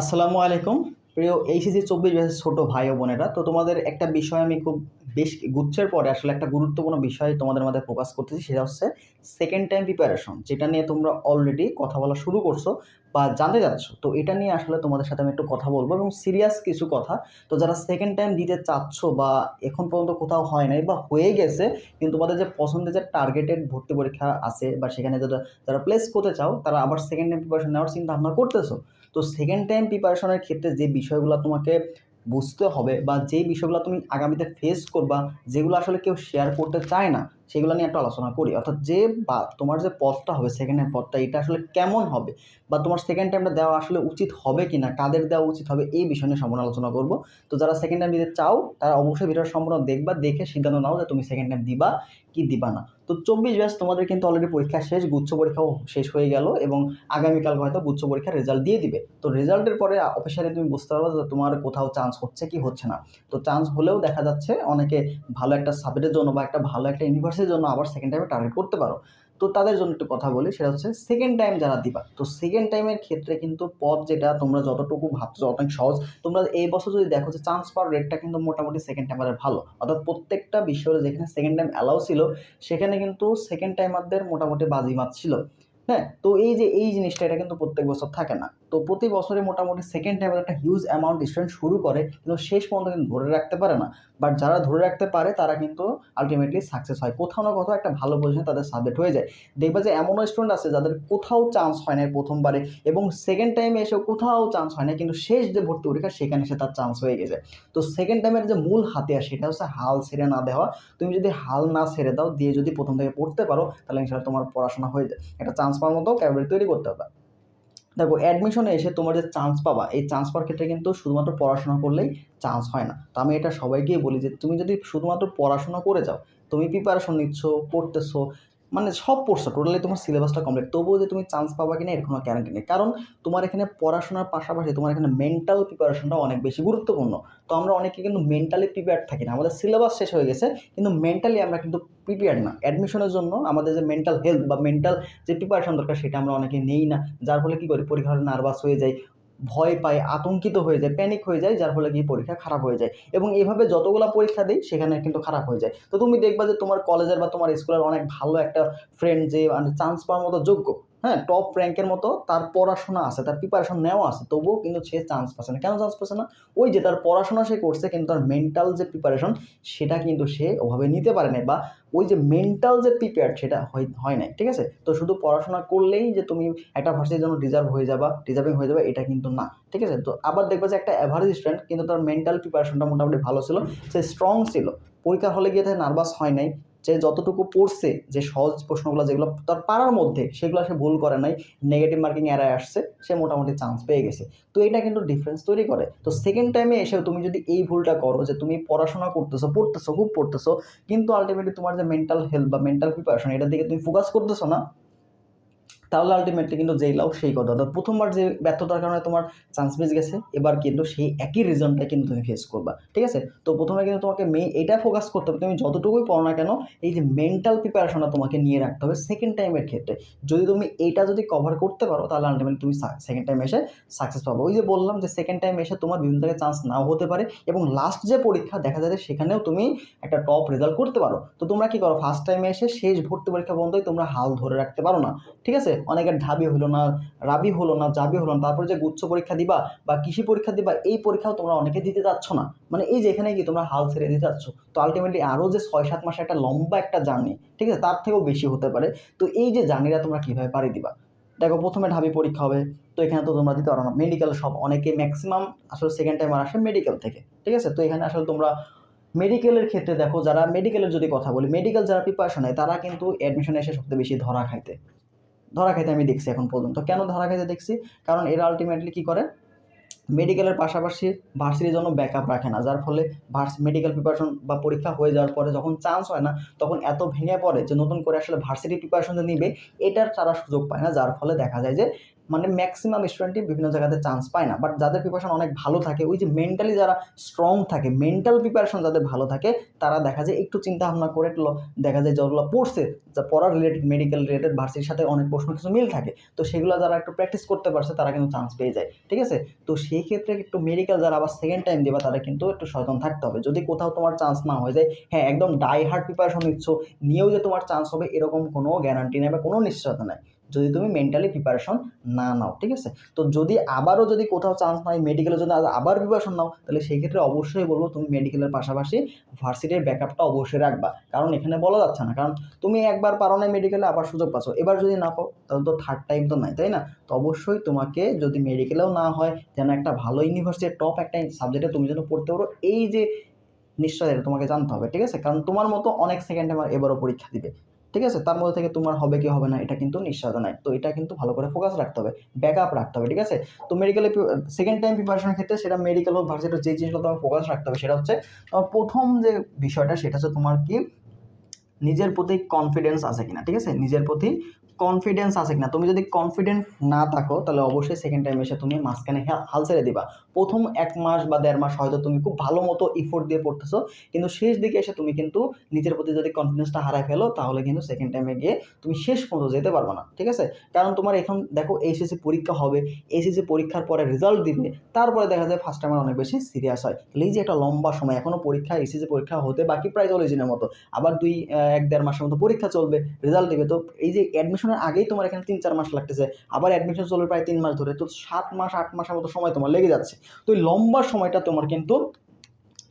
আসসালামু আলাইকুম। প্রিয় এইচএসি চব্বিশ ব্যাচের ছোটো ভাই ও বোনেরা, তো তোমাদের একটা বিষয় আমি খুব বেশ গুচ্ছের পরে আসলে একটা গুরুত্বপূর্ণ বিষয় তোমাদের মধ্যে ফোকাস করতেছি, সেটা হচ্ছে সেকেন্ড টাইম প্রিপারেশন যেটা নিয়ে তোমরা অলরেডি কথা বলা শুরু করছ বা জানতে যাচ্ছ তো এটা নিয়ে আসলে তোমাদের সাথে আমি একটু কথা বলব এবং সিরিয়াস কিছু কথা। তো যারা সেকেন্ড টাইম দিতে চাচ্ছ বা এখন পর্যন্ত কোথাও হয় নাই বা হয়ে গেছে, কিন্তু তোমাদের যে পছন্দের যে টার্গেটেড ভর্তি পরীক্ষা আছে বা সেখানে যারা যারা প্লেস করতে চাও, তারা আবার সেকেন্ড টাইম প্রিপারেশন নেওয়ার চিন্তা ভাবনা করতেছো। তো সেকেন্ড টাইম প্রিপারেশনের ক্ষেত্রে যে বিষয়গুলো তোমাকে বুঝতে হবে বা যেই বিষয়গুলো তুমি আগামীতে ফেস করবা, যেগুলো আসলে কেউ শেয়ার করতে চায় না সেগুলো নিয়ে একটা আলোচনা করি। অর্থাৎ যে বা, তোমার যে পথটা হবে সেকেন্ড টাইম পথটা এটা আসলে কেমন হবে? বা, তোমার সেকেন্ড টাইমটা দেওয়া আসলে উচিত হবে কি না কাদের দেওয়া উচিত হবে? এই বিষয় নিয়ে সম্পূর্ণ আলোচনা করব। তো যারা সেকেন্ড টাইম দিতে চাও, তারা অবশ্যই ভিডিওটা সম্পূর্ণ দেখবা, দেখে সিদ্ধান্ত নাও যে তুমি সেকেন্ড টাইম দিবা কি দিবা না। তো চব্বিশ ব্যাচ তোমাদের কিন্তু অলরেডি পরীক্ষা শেষ, গুচ্ছ পরীক্ষাও শেষ হয়ে গেল এবং আগামীকাল হয়তো গুচ্ছ পরীক্ষার রেজাল্ট দিয়ে দিবে। তো রেজাল্টের পরে অফিসিয়ালি তুমি বুঝতে পারবে যে তোমার কোথাও চান্স হচ্ছে কি হচ্ছে না। তো চান্স হলেও দেখা যাচ্ছে অনেকে ভালো একটা সাবজেক্টের জন্য বা একটা ভালো একটা ইউনিভার্সিটির জন্য আবার সেকেন্ড টাইমে টার্গেট করতে পারো। তো তাদের জন্য একটু কথা বলি, সেটা হচ্ছে সেকেন্ড টাইম যারা দিবা, তো সেকেন্ড টাইমের ক্ষেত্রে কিন্তু পথ যেটা তোমরা যতটুকু ভাবছ অনেক সহজ। তোমরা এই বছর যদি দেখো যে চান্স পাওয়ার রেটটা কিন্তু মোটামুটি সেকেন্ড টাইমারের ভালো। অর্থাৎ প্রত্যেকটা বিষয়ে যেখানে সেকেন্ড টাইম অ্যালাউ ছিল, সেখানে কিন্তু সেকেন্ড টাইমারদের মোটামুটি বাজিমাত ছিল। হ্যাঁ তো এই যে, এই জিনিসটা, এটা কিন্তু প্রত্যেক বছর থাকে না। তো প্রতি বছরে মোটামুটি সেকেন্ড টাইমের একটা হিউজ অ্যামাউন্ট স্টুডেন্ট শুরু করে, কিন্তু শেষ পর্যন্ত কিন্তু ধরে রাখতে পারে না। বাট যারা ধরে রাখতে পারে, তারা কিন্তু আলটিমেটলি সাকসেস হয়। কোথাও না কোথাও একটা ভালো পজিশনে তাদের সাবজেক্ট হয়ে যায়। দেখবা যে এমনও স্টুডেন্ট আছে যাদের কোথাও চান্স হয় না প্রথমবারে, এবং সেকেন্ড টাইমে এসেও কোথাও চান্স হয় না কিন্তু শেষ যে ভর্তি পরীক্ষা, সেখানে এসে তার চান্স হয়ে গেছে। তো সেকেন্ড টাইমের যে মূল হাতিয়ার, সেটা হচ্ছে হাল ছেড়ে না দেওয়া। তুমি যদি হাল না ছেড়ে দাও, দিয়ে যদি প্রথম থেকে পড়তে পারো, তাহলে ইনশাল্লাহ তোমার পড়াশোনা হয়ে যায়। একটা চান্স পাওয়ার মতো ক্যাপাবিলিটি তৈরি করতে হবে। দেখো অ্যাডমিশনে এসে তোমার যে চান্স পাবা, এই চান্স পাওয়ার ক্ষেত্রে কিন্তু শুধুমাত্র পড়াশোনা করলেই চান্স হয় না। তো আমি এটা সবাইকেই বলি যে, তুমি যদি শুধুমাত্র পড়াশোনা করে যাও, তুমি প্রিপারেশন নিচ্ছ, পড়তেছো মানে সব পড়ছো টোটালি তোমার সিলেবাসটা কমপ্লিট তবুও যে তুমি চান্স পাবা কিনা এর কোনো গ্যারান্টি নেই। কারণ তোমার এখানে পড়াশোনার পাশাপাশি তোমার এখানে মেন্টাল প্রিপারেশনটা অনেক বেশি গুরুত্বপূর্ণ। তো আমরা অনেকে কিন্তু মেন্টালি প্রিপেয়ার থাকি না। আমাদের সিলেবাস শেষ হয়ে গেছে, কিন্তু মেন্টালি আমরা কিন্তু প্রিপেয়ার না। অ্যাডমিশনের জন্য আমাদের যে মেন্টাল হেলথ বা মেন্টাল যে প্রিপারেশন দরকার, সেটা আমরা অনেকে নেই না। যার ফলে কী করি? পরীক্ষা নার্ভাস হয়ে যায়। ভয় পায়, আতঙ্কিত হয়ে যায় প্যানিক হয়ে যায়, যার ফলে কি পরীক্ষা খারাপ হয়ে যায়। এবং এভাবে যতগুলো পরীক্ষা দিই, সেখানে কিন্তু খারাপ হয়ে যায়। তো তুমি দেখবা যে তোমার কলেজের বা তোমার স্কুলের অনেক ভালো একটা ফ্রেন্ড যে মানে চান্স পাওয়ার মতো যোগ্য। হ্যাঁ টপ র্যাঙ্কের মতো তার পড়াশোনা আছে, তার প্রিপারেশন নেওয়া আছে, তবুও কিন্তু সে চান্স পাচ্ছে না। কেন চান্স পাচ্ছে না? ওই যে তার পড়াশোনা সে করছে, কিন্তু তার মেন্টাল যে প্রিপারেশন সেটা কিন্তু সে ওভাবে নিতে পারে না বা ওই যে মেন্টাল যে প্রিপেয়ার সেটা হয় নাই, ঠিক আছে? তো শুধু পড়াশোনা করলেই যে তুমি একটা ভার্সিটির জন্য ডিজার্ভ হয়ে যাবা ডিজার্ভিং হয়ে যাবে, এটা কিন্তু না, ঠিক আছে? তো আবার দেখবা যে একটা অ্যাভারেজ স্টুডেন্ট কিন্তু তার মেন্টাল প্রিপারেশনটা মোটামুটি ভালো ছিল, সে স্ট্রং ছিল। পরীক্ষার হলে গিয়ে তার নার্ভাস হয় নাই যে যতটুকু পড়ছে, যে সহজ প্রশ্নগুলো যেগুলো তার পারার মধ্যে, সেগুলো সে ভুল করে নাই নেগেটিভ মার্কিং এরায় আসছে, সে মোটামুটি চান্স পেয়ে গেছে। তো এটা কিন্তু ডিফারেন্স তৈরি করে। তো সেকেন্ড টাইমে এসেও তুমি যদি এই ভুলটা করো, যে তুমি পড়াশোনা করতেছো, পড়তেছো, খুব পড়তেছো, কিন্তু আলটিমেটলি তোমার যে মেন্টাল হেলথ বা মেন্টাল প্রিপারেশন এটার দিকে তুমি ফোকাস করতেছো না তাহলে আলটিমেটলি কিন্তু যেই লাও সেই কথা। অর্থাৎ প্রথমবার যে ব্যর্থতার কারণে তোমার চান্স মিস গেছে, এবার কিন্তু সেই একই রিজনটা কিন্তু তুমি ফেস করবা। ঠিক আছে? তো প্রথমে কিন্তু তোমাকে মেয়ে এটা ফোকাস করতে হবে। তুমি যতটুকুই পড়ো না কেন, এই যে মেন্টাল প্রিপারেশনটা তোমাকে নিয়ে রাখতে হবে সেকেন্ড টাইমের ক্ষেত্রে। যদি তুমি এইটা যদি কভার করতে পারো, তাহলে আলটিমেটলি তুমি সেকেন্ড টাইম এসে সাকসেস পাবো। ওই যে বললাম যে সেকেন্ড টাইম এসে তোমার বিভিন্ন জায়গায় চান্স নাও হতে পারে এবং লাস্ট যে পরীক্ষা, দেখা যায় সেখানেও তুমি একটা টপ রেজাল্ট করতে পারো। তো তোমরা কি করো? ফার্স্ট টাইমে এসে শেষ ভর্তি পরীক্ষা পর্যন্তই তোমরা হাল ধরে রাখতে পারো না। ঠিক আছে? অনেকের ঢাবি হলো না, রাবি হলো না, জাবি হলো না, তারপরে যে গুচ্ছ পরীক্ষা দিবা বা কৃষি পরীক্ষা দিবা, এই পরীক্ষাও তোমরা অনেকে দিতে যাচ্ছ না। মানে এই যে এখানে কি তোমরা হাল ছেড়ে দিতে যাচ্ছ তো আলটিমেটলি আরও যে ছয় সাত মাসে একটা লম্বা একটা জার্নি, ঠিক আছে, তার থেকেও বেশি হতে পারে। তো এই যে জার্নিটা তোমরা কীভাবে পাড়ি দিবা? দেখো, প্রথমে ঢাবি পরীক্ষা হবে, তো এখানে তো তোমরা দিতে পারো না মেডিকেল সব, অনেকে ম্যাক্সিমাম আসলে সেকেন্ড টাইম আসে মেডিকেল থেকে, ঠিক আছে? তো এখানে আসলে তোমরা মেডিকেলের ক্ষেত্রে দেখো, যারা মেডিকেলের যদি কথা বলি মেডিকেল যারা প্রিপারেশন নেয়, তারা কিন্তু অ্যাডমিশনে এসে সবথেকে বেশি ধরা খাইতে। ধরা খাইতে আমি দেখছি এখন পর্যন্ত। কেন ধরা খাইতে দেখছি? কারণ এরা আলটিমেটলি কী করে? মেডিকেলের পাশাপাশি ভার্সিটির জন্য ব্যাকআপ রাখে না। যার ফলে ভার্স মেডিকেল প্রিপারেশন বা পরীক্ষা হয়ে যাওয়ার পরে যখন চান্স হয় না, তখন এত ভেঙে পড়ে যে নতুন করে আসলে ভার্সিটি প্রিপারেশন নিবে, এটার তারা সুযোগ পায় না। যার ফলে দেখা যায় যে মানে ম্যাক্সিমাম স্টুডেন্টই বিভিন্ন জায়গাতে চান্স পায় না। বাট যাদের প্রিপারেশন অনেক ভালো থাকে, ওই যে মেন্টালি যারা স্ট্রং থাকে মেন্টাল প্রিপারেশন যাদের ভালো থাকে, তারা দেখা যায় একটু চিন্তা ভাবনা করে দেখা যায় যেগুলো পড়ছে, যা পড়ার রিলেটেড মেডিকেল রিলেটেড ভার্সির সাথে অনেক প্রশ্ন কিছু মিল থাকে, তো সেগুলো যারা একটু প্র্যাকটিস করতে পারছে, তারা কিন্তু চান্স পেয়ে যায়, ঠিক আছে? তো সেই ক্ষেত্রে একটু মেডিকেল যারা আবার সেকেন্ড টাইম দেবে তারা কিন্তু একটু সচেতন থাকতে হবে। যদি কোথাও তোমার চান্স না হয়ে যায় হ্যাঁ একদম ডাই হার্ড প্রিপারেশন নিচ্ছ, নিয়েও যে তোমার চান্স হবে, এরকম কোনো গ্যারান্টি নেই বা কোনো নিশ্চয়তা নাই। যদি তুমি মেন্টালি প্রিপারেশন না নাও, ঠিক আছে? তো যদি আবারও যদি কোথাও চান্স নাই মেডিকেলের জন্য আবার প্রিপারেশন নাও, তাহলে সেই ক্ষেত্রে অবশ্যই বলব তুমি মেডিকেলের পাশাপাশি ভার্সিটির ব্যাকআপটা অবশ্যই রাখবা। কারণ এখানে বলা যাচ্ছে না, কারণ তুমি একবার পারো না মেডিকেলে আবার সুযোগ পাচ্ছ। এবার যদি না পাও, তাহলে তো থার্ড টাইম তো নাই, তাই না? তো অবশ্যই তোমাকে যদি মেডিকেলেও না হয়, যেন একটা ভালো ইউনিভার্সিটির টপ একটা সাবজেক্টে তুমি যেন পড়তে পারো, এই যে নিশ্চয় এটা তোমাকে জানতে হবে, ঠিক আছে? কারণ তোমার মতো অনেক সেকেন্ড টাইম এবারও পরীক্ষা দিবে। ঠিক আছে? তার মধ্যে থেকে তোমার হবে কি হবে না, এটা কিন্তু নিশ্চয়তা নাই। তো এটা কিন্তু ভালো করে ফোকাস রাখতে হবে ব্যাক আপ রাখতে হবে, ঠিক আছে? তো মেডিকেলে সেকেন্ড টাইম প্রিপারেশনের ক্ষেত্রে সেটা মেডিকেল হোক ভার্সিটি যে জিনিসগুলো তোমার ফোকাস রাখতে হবে, সেটা হচ্ছে তোমার প্রথম যে বিষয়টা, সেটা হচ্ছে তোমার কি নিজের প্রতি কনফিডেন্স আছে কিনা, ঠিক আছে? নিজের প্রতি কনফিডেন্স আছে কিনা? তুমি যদি কনফিডেন্ট না থাকো, তাহলে অবশ্যই সেকেন্ড টাইম এসে তুমি মাঝখানে হাল ছেড়ে দিবা। প্রথম এক মাস বা দেড় মাস হয়তো তুমি খুব ভালো মতো ইফোর্ট দিয়ে পড়তেছো, কিন্তু শেষ দিকে এসে তুমি কিন্তু নিজের প্রতি যদি কনফিডেন্সটা হারায় ফেলো, তাহলে কিন্তু সেকেন্ড টাইমে গিয়ে তুমি শেষ পর্যন্ত যেতে পারবে না, ঠিক আছে? কারণ তোমার এখন দেখো এইচএসসি পরীক্ষা হবে এইচএসসি পরীক্ষার পরে রেজাল্ট দিবে, তারপরে দেখা যায় ফার্স্ট টাইমের অনেক বেশি সিরিয়াস হয়। তাহলে এই যে একটা লম্বা সময় এখনও পরীক্ষা এইচএসসি পরীক্ষা হতে বাকি প্রায় চল্লিশ দিনের মতো। আবার দুই এক দেড় মাসের মতো পরীক্ষা চলবে রেজাল্ট দিবে, তো এই যে অ্যাডমিশনের আগেই তোমার এখানে তিন, চার মাস লাগতেছে। আবার অ্যাডমিশন চলবে প্রায় তিন মাস ধরে। তো সাত মাস, আট মাসের মতো সময় তোমার লেগে যাচ্ছে। তো এই লম্বা সময়টা তোমার কিন্তু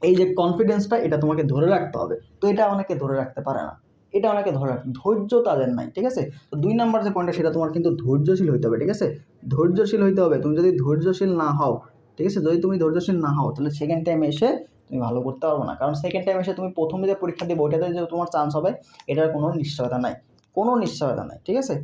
এই যে কনফিডেন্সটা এটা তোমাকে ধরে রাখতে হবে। তো এটা অনেকে ধরে রাখতে পারে না। এটা অনেকে ধরে রাখতে ধৈর্য তাদের নাই, ঠিক আছে? তো দুই নাম্বার যে পয়েন্টটা সেটা তোমার কিন্তু ধৈর্যশীল হইতে হবে, ঠিক আছে? ধৈর্যশীল হইতে হবে। তুমি যদি ধৈর্যশীল না হও, ঠিক আছে? যদি তুমি ধৈর্যশীল না হও, তাহলে সেকেন্ড টাইমে এসে তুমি ভালো করতে পারবে না। কারণ সেকেন্ড টাইম এসে তুমি প্রথমে যে পরীক্ষা দেবে, ওইটাতে যে তোমার চান্স হবে, এটার কোনো নিশ্চয়তা নাই। কোনো নিশ্চয়তা নাই, ঠিক আছে?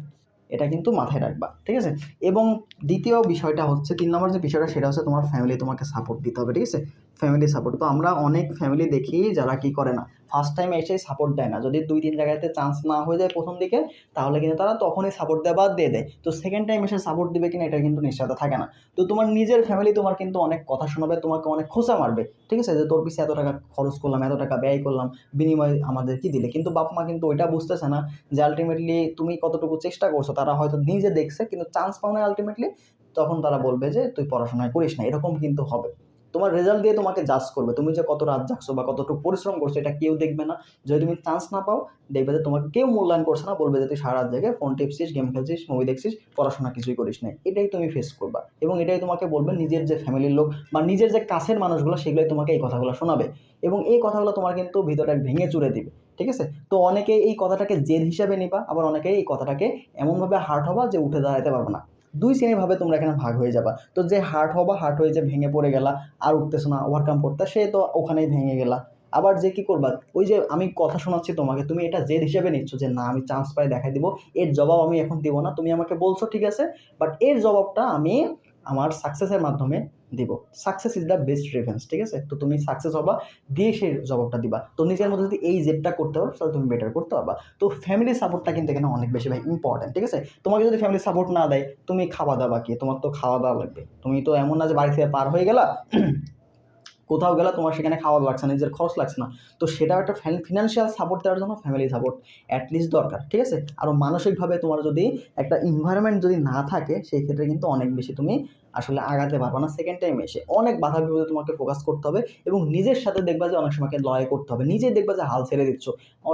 এটা কিন্তু মাথায় রাখবা, ঠিক আছে? এবং দ্বিতীয় বিষয়টা হচ্ছে, তিন নম্বর যে বিষয়টা, সেটা হচ্ছে তোমার ফ্যামিলি তোমাকে সাপোর্ট দিতে হবে, ঠিক আছে? ফ্যামিলি সাপোর্ট তো আমরা অনেক ফ্যামিলি দেখি যারা কি করে না। ফার্স্ট টাইম এসে সাপোর্ট দেয় না। যদি দুই, তিন জায়গাতে চান্স না হয়ে যায় প্রথম দিকে, তাহলে কিন্তু তারা তখনই সাপোর্ট দেওয়া বাদ দিয়ে দেয়। তো সেকেন্ড টাইম এসে সাপোর্ট দিবে কিনা, এটা কিন্তু নিশ্চয়তা থাকে না। তো তোমার নিজের ফ্যামিলি তোমার কিন্তু অনেক কথা শোনাবে, তোমাকে অনেক খোঁচা মারবে। ঠিক আছে? যে তোর পিছিয়ে এত টাকা খরচ করলাম, এত টাকা ব্যয় করলাম, বিনিময়ে আমাদের কি দিলে? কিন্তু বাপ মা কিন্তু ওইটা বুঝতেছে না যে আলটিমেটলি তুমি কতটুকু চেষ্টা করছ। তারা হয়তো নিজে দেখছে, কিন্তু চান্স পাও না আলটিমেটলি তখন তারা বলবে যে, তুই পড়াশোনা করিস না। এরকম কিন্তু হবে। তোমার রেজাল্ট দিয়ে তোমাকে জাজ করবে। তুমি যে কত রাত জাগছো বা কতটুকু পরিশ্রম করছ, এটা কেউ দেখবে না। যদি তুমি চান্স না পাও, দেখবে যে তোমাকে কেউ মূল্যায়ন করছে না, বলবে যে তুই সারা রাত জেগে ফোন টিপছিস গেম খেলছিস মুভি দেখছিস, পড়াশোনা কিছুই করিস না এটাই তুমি ফেস করবা। এবং এটাই তোমাকে বলবে নিজের যে ফ্যামিলির লোক বা নিজের যে কাছের মানুষগুলো, সেগুলোই তোমাকে এই কথাগুলো শোনাবে। এবং এই কথাগুলো তোমার কিন্তু ভিতরটা ভেঙে চুরে দিবে। ঠিক আছে? তো অনেকে এই কথাটাকে জেদ হিসাবে নিবা, আবার অনেকে এই কথাটাকে এমনভাবে হার্ট হবা যে উঠে দাঁড়াতে পারবে না। দুই শ্রেণীভাবে তোমরা এখানে ভাগ হয়ে যাবা। তো যে হার্ট হবা হার্ট হয়ে যে ভেঙে পড়ে গেলা, আর উঠতেছো না ওভারকাম করতে, সে তো ওখানেই ভেঙে গেলা। আবার যে কি করবা, ওই যে আমি কথা শোনাচ্ছি তোমাকে, তুমি এটা জেদ হিসেবে নিচ্ছ যে না, আমি চান্স পাই দেখাই দিব, এর জবাব আমি এখন দিব না, তুমি আমাকে বলছো ঠিক আছে বাট এর জবাবটা আমি আমার সাকসেসের মাধ্যমে দিব। Success is the best reference ঠিক আছে? তো তুমি সাকসেস হবা, দিয়ে সেই জবাবটা দিবা। তো নিজের মধ্যে যদি এই জেপটা করতে পারো, তাহলে তুমি বেটার করতে পারবা। তো ফ্যামিলি সাপোর্টটা কিন্তু এখানে অনেক বেশি ভাই ইম্পর্ট্যান্ট ঠিক আছে? তোমাকে যদি ফ্যামিলি সাপোর্ট না দেয়, তুমি খাওয়া দাওয়া কি তোমার তো খাওয়া দাওয়া লাগবে। তুমি তো এমন না যে বাড়ি থেকে পার হয়ে গেলা কোথাও গেলে তোমার সেখানে খাওয়া লাগছে না, নিজের খরচ লাগছে না। তো সেটা একটা ফিনান্সিয়াল সাপোর্ট দেওয়ার জন্য ফ্যামিলি সাপোর্ট অ্যাটলিস্ট দরকার, ঠিক আছে? আরও মানসিকভাবে তোমার যদি একটা ইনভায়রনমেন্ট যদি না থাকে, সেই ক্ষেত্রে কিন্তু অনেক বেশি তুমি আসলে আগাতে পারবে না। সেকেন্ড টাইম এসে অনেক বাধা বিপদে তোমাকে ফোকাস করতে হবে এবং নিজের সাথে দেখবা যে অনেক সময়কে লড়াই করতে হবে। নিজে দেখবা যে হাল ছেড়ে দিচ্ছ।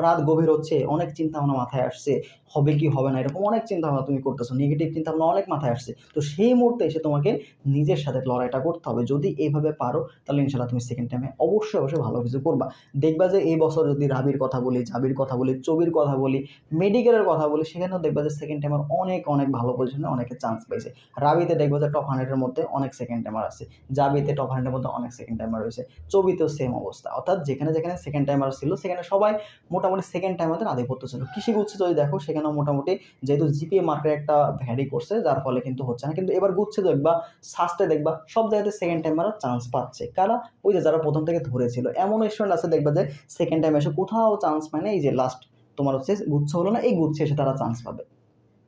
রাত গভীর হচ্ছে, অনেক চিন্তা ভাবনা মাথায় আসছে, হবে কি, হবে না, এরকম অনেক চিন্তা ভাবনা তুমি করতেছো নেগেটিভ চিন্তা ভাবনা অনেক মাথায় আসছে। তো সেই মুহূর্তে এসে তোমাকে নিজের সাথে লড়াইটা করতে হবে। যদি এইভাবে পারো, তাহলে ইনশাল্লাহ তুমি সেকেন্ড টাইমে অবশ্যই অবশ্যই ভালো কিছু করবা। দেখবা যে এই বছর যদি রাবির কথা বলি, জাবির কথা বলি, চবির কথা বলি মেডিকেলের কথা বলি, সেখানেও দেখবা যে সেকেন্ড টাইমের অনেক অনেক ভালো পজিশনে অনেকে চান্স পাইছে। রাবিতে দেখবা যে টপ হান্ড্রেডের মধ্যে অনেক সেকেন্ড টাইমার আছে। জাবিতে টপ হান্ড্রেডের মধ্যে অনেক সেকেন্ড টাইমার রয়েছে। চবিতেও সেম অবস্থা। অর্থাৎ যেখানে যেখানে সেকেন্ড টাইমার ছিল, সেখানে সবাই মোটামুটি সেকেন্ড টাইমারদের আধিপত্য ছিল। কৃষি গুচ্ছে যদি দেখো, সেখানেও মোটামুটি যেহেতু জিপিএ মার্কেট একটা ভ্যারি করছে, যার ফলে কিন্তু হচ্ছে না। কিন্তু এবার গুচ্ছে দেখবা সাস্টে দেখবা, সব জায়গাতে সেকেন্ড টাইমাররা চান্স পাচ্ছে। কারা? ওই যে যারা প্রথম থেকে ধরেছিল। এমন স্টুডেন্ট আছে দেখবা যে সেকেন্ড টাইম এসে কোথাও চান্স পায় না। এই যে লাস্ট তোমার হচ্ছে গুচ্ছ হলো না, এই গুচ্ছে এসে তারা চান্স পাবে।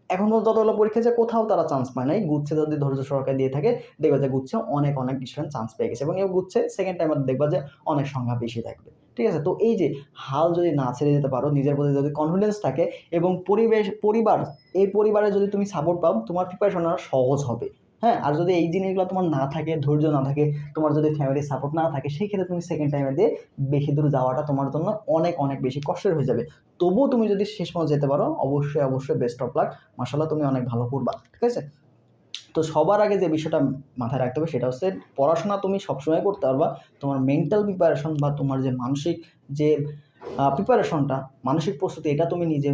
এখন পর্যন্ত যতগুলো পরীক্ষা যে কোথাও তারা চান্স পায় নাই। গুচ্ছে যদি ধৈর্য সরকার দিয়ে থাকে, দেখবা যে গুচ্ছে অনেক অনেক স্টুডেন্ট চান্স পেয়ে গেছে। এবং এই গুচ্ছে সেকেন্ড টাইম দেখবা যে অনেক সংখ্যা বেশি থাকবে। ঠিক আছে? তো এই যে হাল যদি না ছেড়ে যেতে পারো, নিজের প্রতি যদি কনফিডেন্স থাকে এবং পরিবেশ, পরিবার, এই পরিবারে যদি তুমি সাপোর্ট পাও, তোমার প্রিপারেশন আরও সহজ হবে। হ্যাঁ আর যদি এই জিনিসগুলো তোমার না থাকে, ধৈর্য না থাকে, তোমার যদি ফ্যামিলির সাপোর্ট না থাকে সেই ক্ষেত্রে তুমি সেকেন্ড টাইমে দিয়ে বেশি দূর যাওয়াটা তোমার জন্য অনেক অনেক বেশি কষ্টের হয়ে যাবে। তবুও তুমি যদি শেষ পর্যন্ত যেতে পারো, অবশ্যই অবশ্যই বেস্ট অফ লাক মাসাল্লাহ তুমি অনেক ভালো করবা, ঠিক আছে? তো সবার আগে যে বিষয়টা মাথায় রাখতে হবে, সেটা হচ্ছে পড়াশোনা তুমি সবসময় করতে পারবা। তোমার মেন্টাল প্রিপারেশন বা তোমার যে মানসিক যে প্রিপারেশনটা মানসিক প্রস্তুতি, এটা তুমি নিজে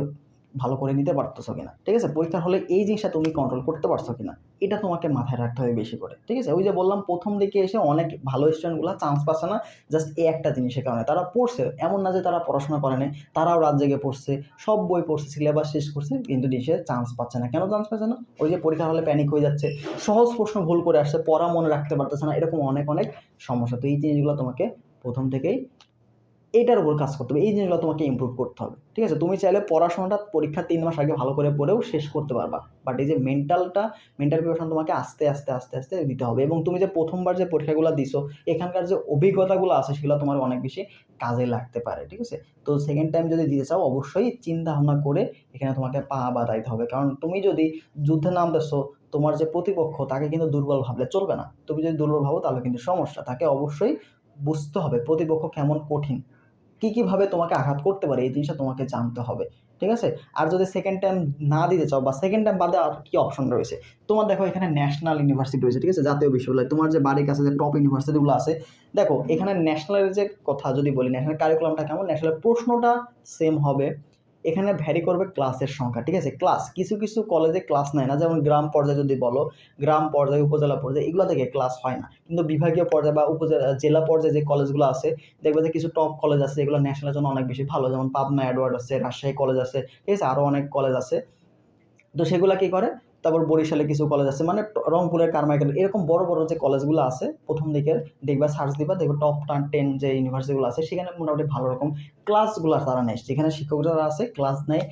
ভালো করে নিতে পারতেছো কিনা, ঠিক আছে? পরীক্ষার হলে এই জিনিসটা তুমি কন্ট্রোল করতে পারছ কিনা, এটা তোমাকে মাথায় রাখতে হবে বেশি করে, ঠিক আছে? ওই যে বললাম, প্রথম দিকে এসে অনেক ভালো স্টুডেন্টগুলো চান্স পাচ্ছে না জাস্ট এই একটা জিনিসের কারণে। তারা পড়ছে, এমন না যে তারা পড়াশোনা করে নাই, তারাও রাত জেগে পড়ছে, সব বই পড়ছে সিলেবাস শেষ করছে, কিন্তু দেশে চান্স পাচ্ছে না। কেন চান্স পাচ্ছে না? ওই যে পরীক্ষার হলে প্যানিক হয়ে যাচ্ছে, সহজ প্রশ্ন ভুল করে আসছে, পড়া মনে রাখতে পারতেছে না, এরকম অনেক অনেক সমস্যা। তো এই জিনিসগুলো তোমাকে প্রথম থেকেই এইটার উপর কাজ করতে হবে। এই জিনিসগুলো তোমাকে ইমপ্রুভ করতে হবে। ঠিক আছে? তুমি চাইলে পড়াশোনাটা পরীক্ষার তিন মাস আগে ভালো করে পড়েও শেষ করতে পারবা। বাট এই যে মেন্টালটা মেন্টাল প্রিপারেশন তোমাকে আস্তে আস্তে আস্তে আস্তে দিতে হবে। এবং তুমি যে প্রথমবার যে পরীক্ষাগুলো দিছো, এখানকার যে অভিজ্ঞতাগুলো আছে, সেগুলো তোমার অনেক বেশি কাজে লাগতে পারে। ঠিক আছে? তো সেকেন্ড টাইম যদি দিতে চাও, অবশ্যই চিন্তা ভাবনা করে এখানে তোমাকে পা বাঁধাইতে হবে। কারণ তুমি যদি যুদ্ধে নাম নামতেছো, তোমার যে প্রতিপক্ষ, তাকে কিন্তু দুর্বল ভাবলে চলবে না। তুমি যদি দুর্বল ভাবো, তাহলে কিন্তু সমস্যা। তাকে অবশ্যই বুঝতে হবে প্রতিপক্ষ কেমন কঠিন। কী কীভাবে তোমাকে আঘাত করতে পারে, এই জিনিসটা তোমাকে জানতে হবে, ঠিক আছে? আর যদি সেকেন্ড টাইম না দিতে চাও বা সেকেন্ড টাইম বাদে আর কী অপশন রয়েছে? তোমার দেখো এখানে ন্যাশনাল ইউনিভার্সিটি রয়েছে, ঠিক আছে? জাতীয় বিশ্ববিদ্যালয়, তোমার যে বাড়ির কাছে যে টপ ইউনিভার্সিটিগুলো আছে, দেখো এখানে ন্যাশনালের যে কথা যদি বলি ন্যাশনাল কারিকুলামটা কেমন? ন্যাশনাল প্রশ্নটা সেম হবে। এখানে ভ্যারি করবে ক্লাসের সংখ্যা, ঠিক আছে? ক্লাস কিছু কিছু কলেজে ক্লাস নেয় না, যেমন গ্রাম পর্যায়ে যদি বলো, গ্রাম পর্যায়ে, উপজেলা পর্যায়ে, এগুলো থেকে ক্লাস হয় না। কিন্তু বিভাগীয় পর্যায়ে বা উপজেলা জেলা পর্যায়ে যে কলেজগুলো আছে, দেখবে যে কিছু টপ কলেজ আছে, এগুলো ন্যাশনালের জন্য অনেক বেশি ভালো। যেমন পাবনা অ্যাডওয়ার্ড আছে, রাজশাহী কলেজ আছে, ঠিক আছে? আরও অনেক কলেজ আছে। তো সেগুলো কী করে? তারপর বরিশালে কিছু কলেজ আছে মানে রংপুরের কারমাইকেল এরকম বড় বড় যে কলেজগুলো আছে, প্রথম দিকের, দেখবা সার্চ দিবা, দেখবে টপ টান টেন যে ইউনিভার্সিটিগুলো আছে, সেখানে মোটামুটি ভালো রকম ক্লাসগুলো তারা নেয়। যেখানে শিক্ষকরা আছে ক্লাস নেয়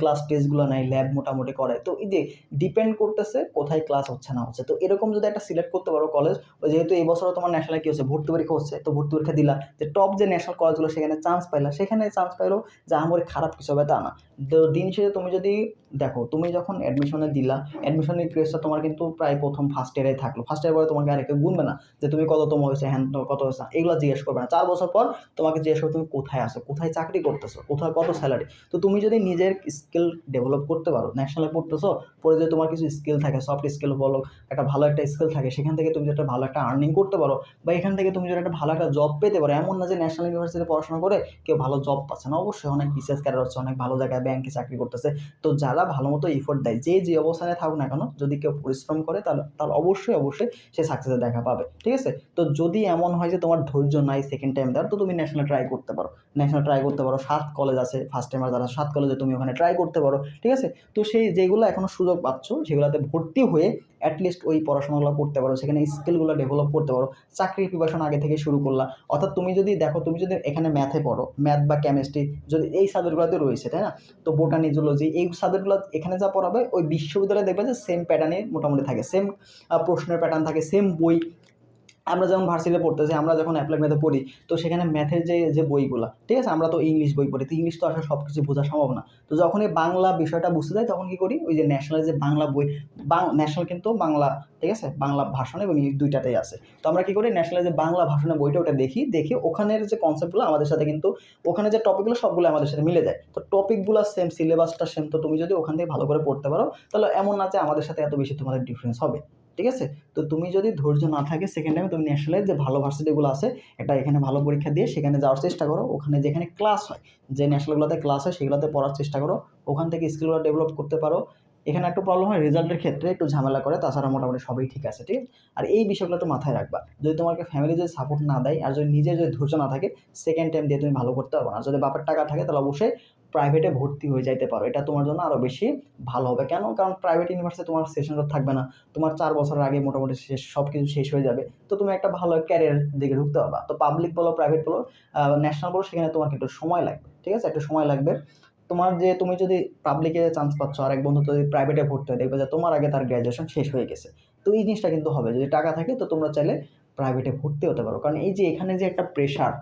ক্লাস টেস্টগুলো নেয় ল্যাব মোটামুটি করে। তো এই যে ডিপেন্ড করতেছে কোথায় ক্লাস হচ্ছে না হচ্ছে। তো এরকম যদি একটা সিলেক্ট করতে পারো কলেজ যেহেতু এই বছরও তোমার ন্যাশনাল কী হচ্ছে, ভর্তি পরীক্ষা হচ্ছে, তো ভর্তি পরীক্ষা দিলা, যে টপ যে ন্যাশনাল কলেজগুলো সেখানে চান্স পাইলা, সেখানে চান্স পাইলো যে আমার খারাপ কিছু হবে তা না। তো দিন শেষে তুমি যদি দেখো, তুমি যখন অ্যাডমিশনে দিলা অ্যাডমিশনের ক্রেজটা তোমার কিন্তু প্রায় প্রথম ফার্স্ট ইয়ারে থাকল। ফার্স্ট ইয়ার পরে তোমাকে আর কেউ গুনবে না যে তুমি কততম হয়েছে, হ্যান কত হয়েছে, এগুলো জিজ্ঞেস করবে না। চার বছর পর তোমাকে জিজ্ঞেস করবে, তুমি কোথায় আছো? কোথায় চাকরি করতেছো? কোথায় কত স্যালারি তো তুমি যদি নিজের স্কিল ডেভেলপ করতে পারো ন্যাশনালে পড়তেছো, পরে যদি তোমার কিছু স্কিল থাকে সফট স্কিল বলো, একটা ভালো একটা স্কিল থাকে, সেখান থেকে তুমি যদি একটা ভালো একটা আর্নিং করতে পারো, বা এখান থেকে তুমি যদি একটা ভালো একটা জব পেতে পারো, এমন না যে ন্যাশনাল ইউনিভার্সিটিতে পড়াশোনা করে কেউ ভালো জব পাচ্ছে না। অবশ্যই অনেক বিশেষ ক্যারিয়ার হচ্ছে, অনেক ভালো জায়গায় ব্যাংকে চাকরি করতেছে। তো যারা ভালো মতো ইফোর্ট দেয়, যে যে অবস্থানে থাকুক না কেন? যদি কেউ পরিশ্রম করে তাহলে তাহলে অবশ্যই অবশ্যই সে সাকসেসের দেখা পাবে। ঠিক আছে? তো যদি এমন হয় যে তোমার ধৈর্য নাই সেকেন্ড টাইম দেওয়ার, তো তুমি ন্যাশনাল ট্রাই করতে পারো। ন্যাশনাল ট্রাই করতে পারো, সাত কলেজ আছে ফার্স্ট টাইমার যারা সাত কলেজে তুমি ওখানে ট্রাই করতে পারো। ঠিক আছে? তো সেই যেগুলো এখনও সুযোগ পাচ্ছ, সেগুলোতে ভর্তি হয়ে অ্যাটলিস্ট ওই পড়াশোনাগুলো করতে পারো, সেখানে স্কিলগুলো ডেভেলপ করতে পারো। চাকরির প্রিপারেশন আগে থেকে শুরু করলা। অর্থাৎ তুমি যদি দেখো, তুমি যদি এখানে ম্যাথে পড়ো ম্যাথ বা কেমিস্ট্রি যদি এই সাবজেক্টগুলোতে রয়েছে, তাই না? তো বোটানি জুলজি এই সাবজেক্টগুলো এখানে যা পড়াবে, ওই বিশ্ববিদ্যালয়ে দেখবে যে সেম প্যাটার্নে মোটামুটি থাকে। সেম প্রশ্নের প্যাটার্ন থাকে সেম বই আমরা যখন ভার্সিটিতে পড়তেছি, আমরা যখন অ্যাপ্লাই ম্যাথে পড়ি, তো সেখানে ম্যাথের যে যে বইগুলো, ঠিক আছে? আমরা তো ইংলিশ বই পড়ি, তো ইংলিশ তো আসলে সব কিছু বোঝা সম্ভব না। তো যখন এই বাংলা বিষয়টা বুঝতে যাই, তখন কী করি? ওই যে ন্যাশনাল যে বাংলা বই ন্যাশনাল কিন্তু বাংলা, ঠিক আছে? বাংলা ভাষণ এবং ইংলিশ দুইটাতেই আছে। তো আমরা কী করি? ন্যাশনাল যে বাংলা ভাষণের বইটা, ওটা দেখি, দেখে ওখানের যে কনসেপ্টগুলো আমাদের সাথে কিন্তু ওখানে যে টপিকগুলো সবগুলো আমাদের সাথে মিলে যায়। তো টপিকগুলো সেম সিলেবাসটা সেম তো তুমি যদি ওখান থেকে ভালো করে পড়তে পারো, তাহলে এমন না যে আমাদের সাথে এত বেশি তোমাদের ডিফারেন্স হবে। ঠিক আছে? তো তুমি যদি ধৈর্য না থাকে সেকেন্ড টাইমে তুমি ন্যাশনালের যে ভালো ভার্সিটিগুলো আছে, এটা এখানে ভালো পরীক্ষা দিয়ে সেখানে যাওয়ার চেষ্টা করো। ওখানে যেখানে ক্লাস হয়, যে ন্যাশনালগুলোতে ক্লাস হয় সেগুলোতে পড়ার চেষ্টা করো। ওখান থেকে স্কিলগুলো ডেভেলপ করতে পারো। এখানে একটু প্রবলেম হয় রেজাল্টের ক্ষেত্রে একটু ঝামেলা করে, তাছাড়া মোটামুটি সবই ঠিক আছে ঠিক আছে? আর এই বিষয়গুলো তো মাথায় রাখবা। যদি তোমাকে ফ্যামিলি যদি সাপোর্ট না দেয়, আর যদি নিজের যদি ধৈর্য না থাকে সেকেন্ড টাইম দিয়ে তুমি ভালো করতে পারবে না। আর যদি বাপের টাকা থাকে, তাহলে অবশ্যই প্রাইভেটে ভর্তি হয়ে যাইতে পারো। এটা তোমার জন্য আরও বেশি ভালো হবে। কেন? কারণ প্রাইভেট ইউনিভার্সিটি তোমার সেশনটা থাকবে না। তোমার চার বছরের আগে মোটামুটি শেষ সব কিছু শেষ হয়ে যাবে। তো তুমি একটা ভালো ক্যারিয়ার দিকে ঢুকতে পারবা। তো পাবলিক বলো প্রাইভেট বলো ন্যাশনাল বলো, সেখানে তোমাকে একটু সময় লাগবে। ঠিক আছে? একটু সময় লাগবে। তোমার যে তুমি যদি পাবলিকে চান্স পাচ্ছ, আর এক বন্ধু যদি প্রাইভেটে ভর্তি হয়, দেখবে যে তোমার আগে তার গ্র্যাজুয়েশন শেষ হয়ে গেছে। তো এই জিনিসটা কিন্তু হবে। যদি টাকা থাকে, তো তোমরা চাইলে প্রাইভেটে ভর্তি হতে পারো। কারণ এই যে এখানে যে একটা প্রেশার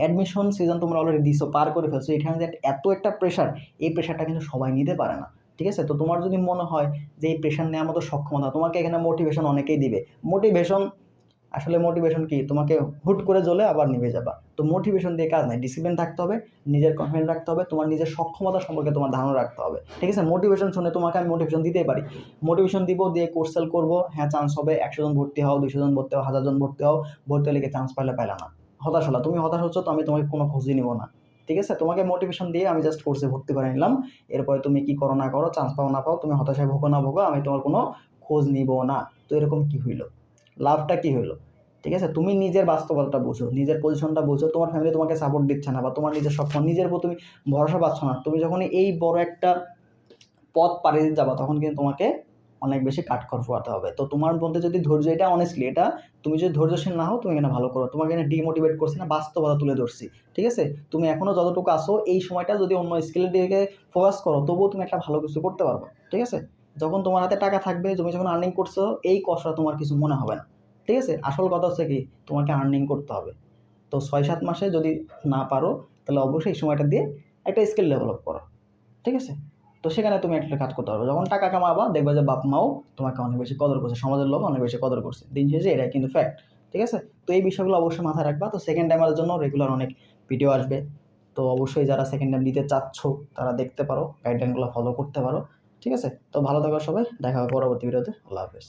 অ্যাডমিশন সিজন তোমরা অলরেডি দিছো, পার করে ফেলছো, এখানে যে এত একটা প্রেশার এই প্রেশারটা কিন্তু সবাই নিতে পারে না। ঠিক আছে? তো তোমার যদি মনে হয় যে এই প্রেশার নেওয়ার মতো সক্ষমতা, তোমাকে এখানে মোটিভেশন অনেকেই দিবে। মোটিভেশন আসলে মোটিভেশন কি? তোমাকে হুট করে জ্বলে আবার নিভে যাবা। তো মোটিভেশন দিয়ে কাজ নাই ডিসিপ্লিন থাকতে হবে, নিজের কনফিডেন্ট রাখতে হবে, তোমার নিজের সক্ষমতা সম্পর্কে তোমার ধারণা রাখতে হবে। ঠিক আছে? মোটিভেশন শুনে তোমাকে আমি মোটিভেশন দিতে পারি। মোটিভেশন দিব দিয়ে কোর্স সেল করব হ্যাঁ চান্স হবে একশো জন ভর্তি হও দুশো জন ভর্তি হও, হাজার জন ভর্তি হও, ভর্তি হলে চান্স পাইলে পাইলা না। হতাশ হলা, তুমি হতাশ হচ্ছ তো আমি তোমাকে কোনো খোঁজই নিব না। ঠিক আছে? তোমাকে মোটিভেশন দিয়ে আমি জাস্ট কোর্সে ভর্তি করে নিলাম। এরপরে তুমি কি করো না করো চান্স পাও না পাও, তুমি হতাশায় ভোগো না ভোগো, আমি তোমার কোনো খোঁজ নিব না। তো এরকম কি হইল? লাভটা কি হলো? ঠিক আছে? তুমি নিজের বাস্তবতাটা বুঝো, নিজের পজিশনটা বুঝো। তোমার ফ্যামিলি তোমাকে সাপোর্ট দিচ্ছে না বা তোমার নিজের সক্ষম নিজের উপর তুমি ভরসা পাচ্ছ না। তুমি যখন এই বড় একটা পথ পাড়ি যাবা, তখন কিন্তু তোমাকে অনেক বেশি কাঠখড় ফোয়াতে হবে। তো তোমার মধ্যে যদি ধৈর্য, এটা অনেস্টলি এটা তুমি যদি ধৈর্যশীল না হও, তুমি এখানে ভালো করো। তোমাকে এখানে ডিমোটিভেট করছি না, বাস্তবতা তুলে ধরছি। ঠিক আছে? তুমি এখনও যতটুকু আসো এই সময়টা যদি অন্য স্কিলের দিকে ফোকাস করো, তবুও তুমি একটা ভালো কিছু করতে পারবে। ঠিক আছে? যখন তোমার হাতে টাকা থাকবে, তুমি যখন আর্নিং করছ, এই কষ্টটা তোমার কিছু মনে হবে না। ঠিক আছে? আসল কথা হচ্ছে কি? তোমাকে আর্নিং করতে হবে। তো ছয় সাত মাসে যদি না পারো, তাহলে অবশ্যই এই সময়টা দিয়ে একটা স্কিল ডেভেলপ করো। ঠিক আছে? তো সেখানে তুমি একটা কাজ করতে পারবে। যখন টাকা কামাবা, দেখবে যে, বাপ মাও, তোমাকে অনেক বেশি কদর করছে, সমাজের লোক অনেক বেশি কদর করছে। দিন শেষে এটাই কিন্তু ফ্যাক্ট ঠিক আছে? তো এই বিষয়গুলো অবশ্যই মাথায় রাখবা। তো সেকেন্ড টাইমের জন্য রেগুলার অনেক ভিডিও আসবে। তো অবশ্যই যারা সেকেন্ড টাইম দিতে চাচ্ছ, তারা দেখতে পারো। গাইডলাইনগুলো ফলো করতে পারো। ঠিক আছে? তো ভালো থাকো সবাই দেখা হবে পরবর্তী ভিডিওতে আল্লাহ হাফেজ।